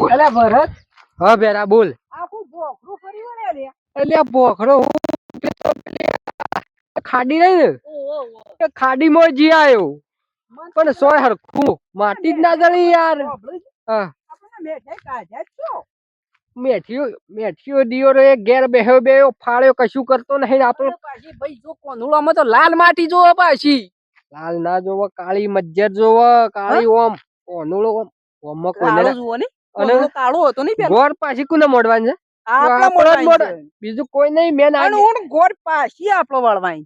અલા ભરત. હા બેરા બોલ. આખું ફરી વળે લે. એટલે આ ખાડી રહી ને ખાડી માં જી આવ્યો પણ સોય હરખું માટી જ ના જળી યાર. હા. આપણને મેઠાઈ કાઢ્યા જ છો. મેઠીઓ મેઠીઓ દિયો રે ઘેર બેહ્યો બેહ્યો ફાળ્યો કશું કરતો નહીં આપણો. ભાઈ જો કોનુડામાં તો લાલ માટી જોવો પાછી. લાલ ના જોવો કાળી મજ્જર જોવો કાળી ઓમ. ઓનુળો ઓમ. કોઈને ને. અને કાળો હતો નહીં પેલા? ગોળ પાછી કોને મોડવાનું છે? આપણા મોઢા. બીજું કોઈ નહીં મેન આગે હું ગોળ પાછી આપણો વળવાઈ.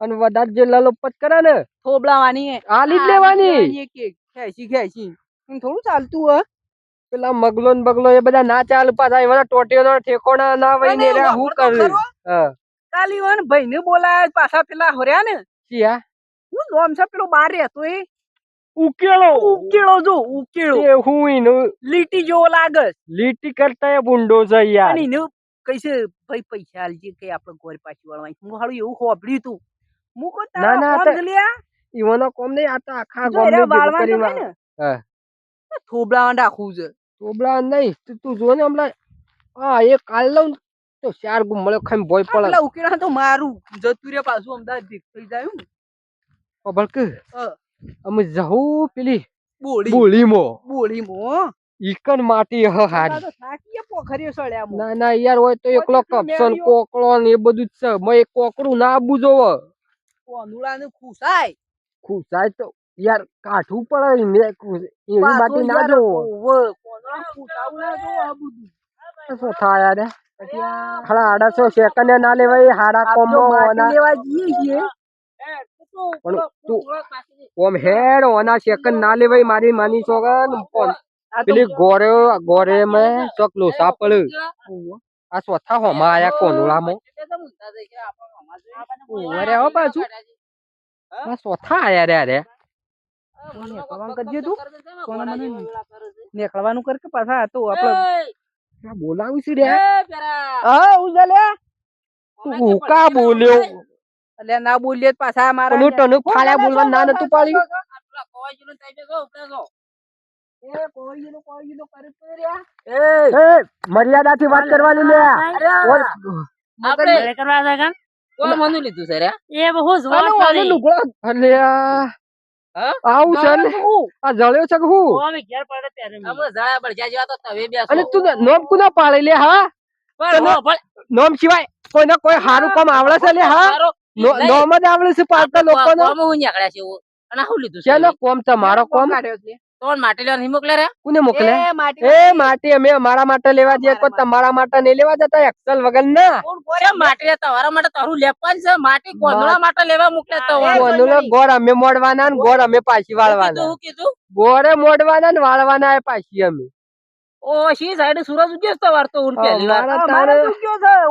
અને વધારે જે લલોપત કરે ને થોબલાવાની હે. આલી જ લેવાની એક એક ખેંચી. ખેંચી થોડું ચાલતું હ પેલા મગલો ને બગલો એ બધા ના ચાલ પાછા એવા ટોટીઓ નો ઠેકોણા ના વઈ ને હું કરું? કાલી હોય ને ભાઈને બોલાય પાછા પેલા હોર્યા ને. શિયા? હું નોમ છે પેલો બાર રહેતો એ. ઉકેળો. ઉકેળો જો ઉકેળો. એ હું એનું લીટી જેવો લાગે. લીટી કરતા એ બુંડો છે યાર. અને એને કઈશે ભાઈ પૈસા આલજે કે આપણે ઘોર પાછી વાળવા હું હારું એવું હોબળ્યું તું. હું કોઈ ના, ના, લ્યા. ઈવોનો કોમ નહીં આ તો આખા ગોમ ગામની કરી વાળવાનું હા. ને. થોબડામાં રાખવું છે. થોબળા નહીં તું- જો ને હમણાં. હા એ કાલ લઉં તો ચાર મળ્યો ખાઈ ભોય પડે એટલે ઉકેળા તો મારું. જતું રે પાછું અમદાવાદ થઈ જાય ને. ખબર કે હા. અમે જવું પેલી બોળી બોલીમાં બોળી મો ઈકન માટી હ હારી. ના ના યાર હોય તો એકલો કપસન કોકળો ને એ બધું જ છે. મે એક કોકડું ના આબુ જોવો કોનુડા ને ખુસાય. ખુસાય તો યાર કાઠું પડે ને એવી માટી ના જોવો. કોનુડા ખુશાવું ના જોવો આ બધું. શું થાય યાર હાડા આડાસો સેકન્ડ ના લેવાય હાડા કોમો ના લેવા જઈએ છીએ. પણ તું ઓમ હેડ ઓના સેકન્ડ ના લેવાય મારી માની તો પેલી ગોરે ગોરે મે ચોક સાપળ આ સ્વથા હોમાં આયા કોનુડામાં ઓવે રે હો પાછું. આ ચોથા આયા રે રે નીકળવાનું કર કે પાછા તો આપણે બોલાવું છે રે. હા તું કા બોલ્યો? અલ્યા ના બોલીએ પાછા મારા પેલું ટનુ ફાળ્યા બોલવા ના નતું પાડ્યું? મર્યાદા મર્યાદાથી વાત કરવાની લે. આપણે કરવા છે કોણ મનું લીધું છે રે? એ બહુ જ આનો વાત આનો કરી. લુગડો અલે આવું છે ને? આ જળ્યો છે કે હું? અમે ઘેર પડે ત્યારે મેં. અમે જાયા બળજા જેવા તો તમે બેસો. અને તું નોમ કુના પાડે લે હા? નોમ સિવાય કોઈને કોઈ હારું કામ આવડે છે લે હા? મારો નો- નહીં. નોમ જ આવડે છે પાડતા લોકોનો? કોમ હું નીકળ્યા છે અને હું લીધું છે શેનો કોમ તમારો કોમ તોણ માટી લેવા નહીં મોકલે રે? કોને મોકલે? એ માટી અમે અમારા માટે લેવા જઈએ કોઈ તમારા માટે નહીં લેવા જતા એક્સલ વગર ના. માટી તમારા માટે તારું લેપન છે. માટી કોંદળા માટે લેવા મોકલે તો ગોળ અમે મોડવાના ને ગોળ અમે પાછી વાળવાના. કીધું કીધું? ગોળે મોડવાના ને વાળવાના એ પાછી અમે. ઓ શી સાઈડ સૂરજ ઉગ્યો છે તમાર તો?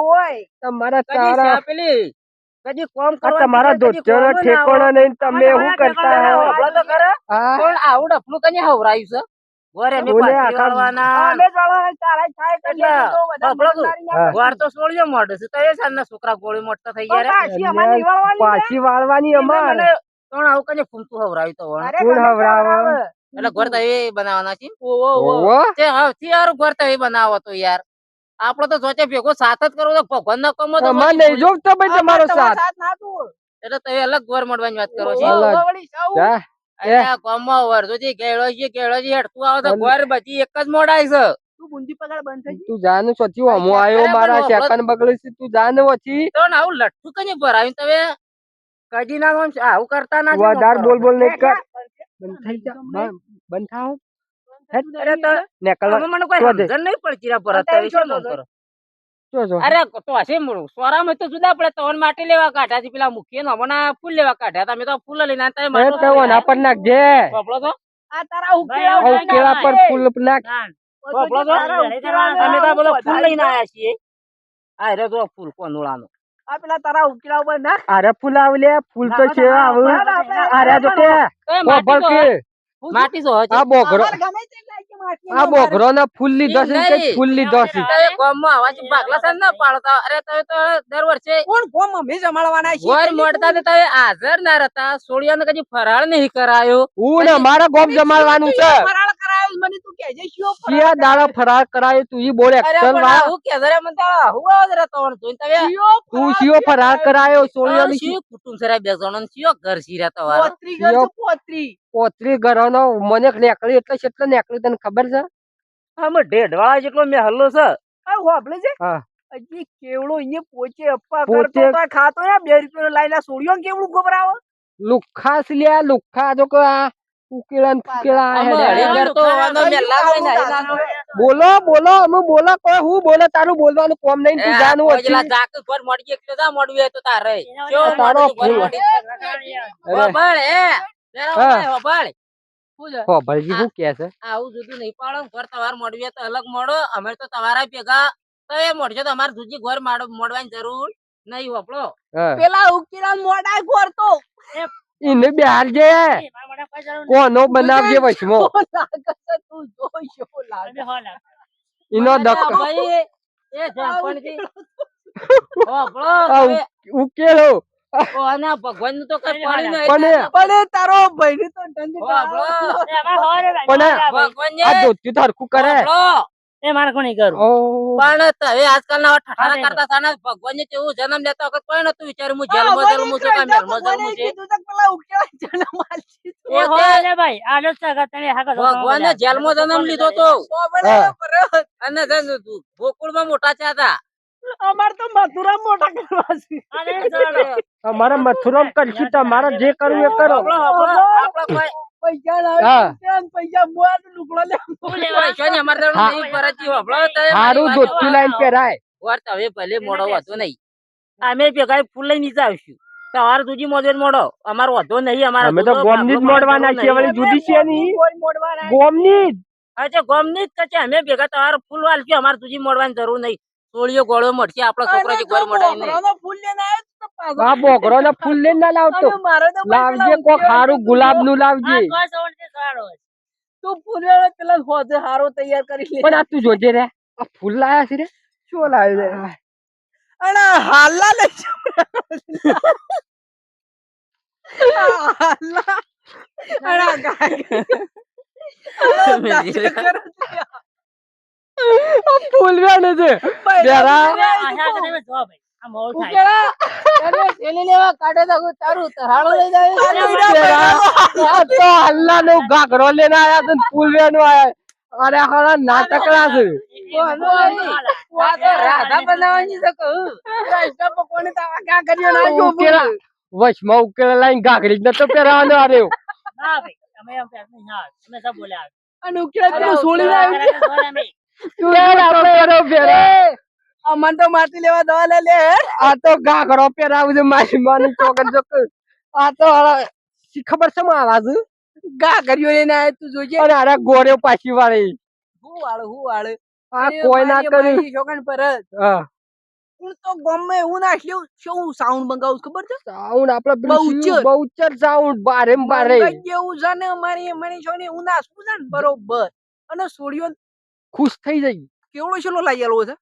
વાર. તમારા તારા પેલી? કદી કોમ કરવા તમારા ધોતિયાનો ઠેકોણો નહીં તમે શું કરતા હો? તો કરે પણ આવું ડફલું કને હવરાયું છે? અમે બોલે પાછી આખા- વાળવાના એટલે બફળો તું. હા. વાર તો સોળિયો મોડે છે તો એ છોકરા ગોળી મોટતા થઈ ગયા રે. પાછી વાળવાની અમાર. કોણ ત્રણ આવું કને ફૂમતું હવરાયું તો વણ. કોણ હવરાવ? એટલે ઘર તો એ બનાવવાના છે? ઓવો તે હવથી યાર ઘર તો એ બનાવો તો યાર. આપડે તો સોચે ભેગો સાથ જ કરવો તો ભગવાન ના કમો તો નહીં જોગતો ભાઈ તમારો સાથ. એટલે તમે અલગ ઘર મળવાની વાત કરો છો. અલ્યા ગામમાં વરસોથી ગેળો છે ગેળો છે હેડતું આવો તો. ઘર બધી એક જ મોડાય છે. તું જાને સોચી હમો આયો મારા બગડી છે તું જાને વચી તો ને આવું લઠ્ઠું કઈ ભરાયું? તમે કદી ના આવું કરતા ના બોલ બોલ નહીં કર. બંધ થઈ જા બંધ- બંધ થાવ. અરે તો નેકળવા મને કોઈ સમજણ નહીં પડતી રા ભરત તમે શું કામ કરો? જો જો. અરે તો હશે મૂળું સોરામાં તો જુદા પડે તવન માટી લેવા કાઢ્યા છે. પેલા મૂકીએ ને હમણાં ફૂલ લેવા કાઢ્યા. તમે તો ફૂલ લઈને આયા, તમે એ માટલો તો નાખજે પર ફૂલ નાખ. ના, ચોપડો તો તમે તો બોલો ફૂલ લઈને આયા છીએ. આ રે જો ફૂલ કોનુળાનો અરે ફૂલ આવ ફૂલ તો છે આવ. ના, ના, અરે જો કે એ કે તો માટી તો આ બોગરો. આ બોગરો ના ફૂલ લીધો છે ને નહીં. કઈ ફૂલ લીધો છે. તમે ગામમાં આવા જે ભાગલા છે ના પાડતા અરે તમે તો દર વર્ષે ગોર મોડતા ને તમે હાજર ના રહેતા. સોળિયાને કદી ફરાળ નહીં કરાયો. હું ને મારા ગોમ જમાડવાનું છે. કરાયો મને તું કહેજે શિયો ક્યાં દાડા ફરાર કરાયો તું ઈ બોલ અરે વા આવું કે જરા મને તારા આવું જરા તવણ જોઈને તમે. તું શિયો ફરાર કરાયો સોળિયાની શિયો કુટુંબ સરા બે જણો શિયો ઘર શીરા તમારો પોત્રી ઘર છે પોત્રી. ઘરનો મને નેકળી એટલે કેટલો નેકળી તને ખબર છે? આમાં ઢેઢવાળા જેટલો મેં હલ્લો છે. આ હોબળે છે? હા. હજી કેવડો અહીંયા પોચે અપ્પા કરતો ખાતો ને બે રૂપિયાનો લાઈના સોળિયો કેવડું ગભરાવો લુખ્ખા છે લ્યા લુખ્ખા જો કે આ ઉકેલા નો. બોલો બોલો અમે બોલો કોઈ હું બોલે તારું બોલવાનું કોમ નહીં તું જાનું ઓજલા. જાક ઘર મડી એટલે જા હોય તો તારે. જો તારો ફૂલ. અરે, એ. હોભળ, હોભળ. શું કે છે? આવું જુદું નહીં પાડો ઘર તમારે મળ્યું તો અલગ મળો. અમે તો તમારા ભેગા તો એ મળજો તો અમારે જુદી ઘર માડો- મળવાની જરૂર નહીં હોપડો પેલા ઉકેલા મોડા ઘર તો. એને બહાર જે કોનો બનાવજે વચમો લાગે છે તું જોઈશો લાગે ઈનો દક ભાઈ એ જામફળથી હોભળો આ તમે. ઉકેલો. ભગવાન ભગવાનનું તો કઈ પણ પણ તારો ભાઈ ને તો ઢંગ હોભળો. પણ આ ભગવાનને ધોતી તો હરખું કરે. હોભળો. એ મારે કોની કરું પણ હવે આજકાલના ઠઠાણા કરતા હા, ભગવાન ને કેવું જન્મ લેતા વખત કોઈ નતું વિચાર્યું. હું જન્મ જન્મ છું કે મહેલમાં જન્મું છે. જન્મ તું. એ તે ભગવાને જેલમાં જન્મ લીધો તો. અને ગોકુળમાં મોટા થયા હતા. અમાર તો મથુરા મોટા કરવા છે. અમારે મથુરમ કરશું તમારે જે કરવું એ કરો. કોઈ પૈસા હા. લાવે ને પૈસા બોલ લે. પૈસાની અમારે જરૂર નહીં, ફરજી હોભળો. તમે હારું ધોતી લાઈન પહેરાય વાર તમે ભલે મોડો વાંધો નહીં. અમે ભેગા ફૂલ લઈને નીચે આવશું. તમારે સુધી મોજેર મોડો. અમારો વાંધો નહીં અમારે અમે તો ગોમની જ મોડવાના છીએ વળી જુદી છે ની ગોમની જ. અચ્છા ગમની જ કચે અમે ભેગા તમારે ફૂલ વાલશું અમારે તુજી મોડવાની જરૂર નહીં. સોળીઓ ગોળો મળશે આપણો છોકરો ઘર નહીં. ફૂલ લઈને આવ્યો. આ બોકરો ને ફૂલ લઈને ના લાવતો. લાવજે કોક હારું ગુલાબનું લાવજે. તું ફૂલ પેલા હોજે હારો તૈયાર કરી પણ આ તું જોજે રે. આ ફૂલ લાયા છે રે. શું લાવ્યું છે અને હાલા લે હાલા. અને ગાય. આ દાંત કરે છે. આ ફૂલ વેણે છે. જરા. તો હું. આ તો ઘાઘરો લઈને આયા છે ફૂલ વેણું આયા. અરે હારા નાટકડા છે. આ તો રાધા બનાવવાની છે કહું. રાધા પકવાને તો ક્યાં કર્યો ના જો ઉકેલા. વચમાં ઉકેલા લાઈન ઘાઘરી જ નતો પહેરાવાનો બોલ્યા. અને ઉકેલા સોળી આવ્યું પેર આપણે પહેરે. અમન તો માટી લેવા દવા લે લે. આ તો ગાઘરો પહેરાવું છે મારી માની ચોકન ચોક આ તો શી ખબર છે માં આવાજ ગા લઈને આવ્યો તું જોજે. અને અરે ગોળ્યો પાછી વાળી. હું વાળું હું વાળું? આ કોઈ ના કરી. છોકન પર હા. તો ગમે હું નાખ્યું શું સાઉન્ડ મંગાવું ખબર છે? સાઉન્ડ આપડે પેલું બહુચર. શું બહુચર સાઉન્ડ બારે બારે. કેવું છે ને મારી મારી છોની હું નાસું છે ને બરોબર. અને સોડિયો ખુશ થઈ જઈ કેવડો છેલ્લો આલો છે?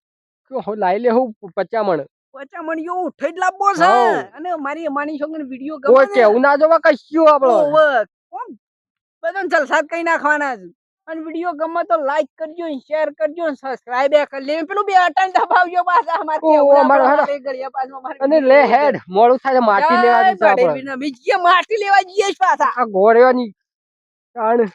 કે લાઈ લે હું પચામણ. પચામણ યો ઉઠે જ લાવવો છે અને મારી માની છોકરી વીડિયો કોઈ ગમે કેવું? ના જોવા કશું આપડો. બધાને જલસા કઈ નાખવાના છે. અને વીડિયો ગમે તો લાઈક કરજો શેર કરજો સબસ્ક્રાઇબ કરી લેજો પેલું બે અટન દબાવજો પાછા અમારે અમારે આપણે ગળ્યા અને લે હેડ મોડું થાય માટી લેવા દીધું આપણે બીજી માટી લેવા જઈએ છીએ પાછા? આ ગોળ્યોની તાણ.